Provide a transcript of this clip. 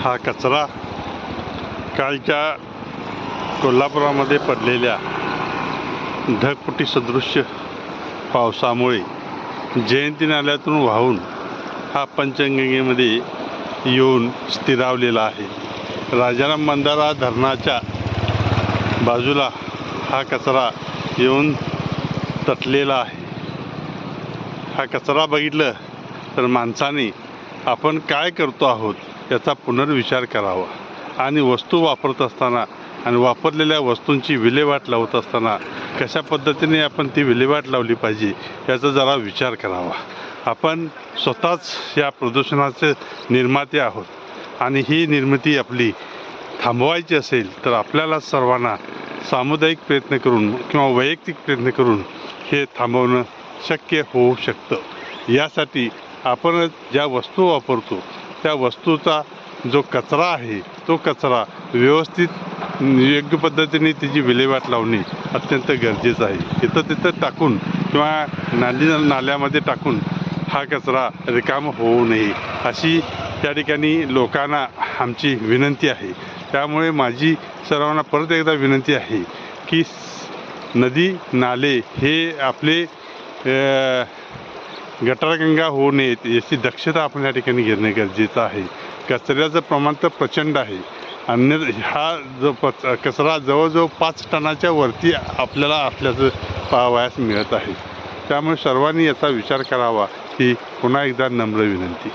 हा कचरा कालच्या कोल्हापुरामध्ये पडलेल्या ढगपुटी सदृश्य पावसामुळे जयंती नाल्यातून वाहून हा पंचगंगेमध्ये येऊन स्थिरावलेला आहे. राजाराम बंधारा धरणाच्या बाजूला हा कचरा येऊन तटलेला आहे. हा कचरा बघितलं तर माणसाने आपण काय करतो आहोत? याचा पुनर्विचार करावा. आणि वस्तू वापरत असताना आणि वापरलेल्या वस्तूंची विल्हेवाट लावत असताना कशा पद्धतीने आपण ती विल्हेवाट लावली पाहिजे याचा जरा विचार करावा. आपण स्वतःच या प्रदूषणाचे निर्माते आहोत आणि ही निर्मिती आपली थांबवायची असेल तर आपल्याला सर्वांना सामुदायिक प्रयत्न करून किंवा वैयक्तिक प्रयत्न करून हे थांबवणं शक्य होऊ शकतं. यासाठी आपण ज्या वस्तू वापरतो त्या वस्तूचा जो कचरा आहे तो कचरा व्यवस्थित योग्य पद्धतीने तिची विल्हेवाट लावणे अत्यंत गरजेचं आहे. इथं तिथं टाकून किंवा नाली नाल्यामध्ये टाकून हा कचरा रिकाम होऊ नये अशी त्या ठिकाणी लोकांना आमची विनंती आहे. त्यामुळे माझी सर्वांना परत एकदा विनंती आहे की नदी नाले हे आपले गटारगंगा होऊ नये याची दक्षता आपण या ठिकाणी घेणं गरजेचं आहे. कचऱ्याचं प्रमाण तर प्रचंड आहे. अन्य हा जो पच कचरा जवळजवळ पाच टनाच्या वरती आपल्याला असल्याचं पाहावयास मिळत आहे. त्यामुळे सर्वांनी याचा विचार करावा ही पुन्हा एकदा नम्र विनंती.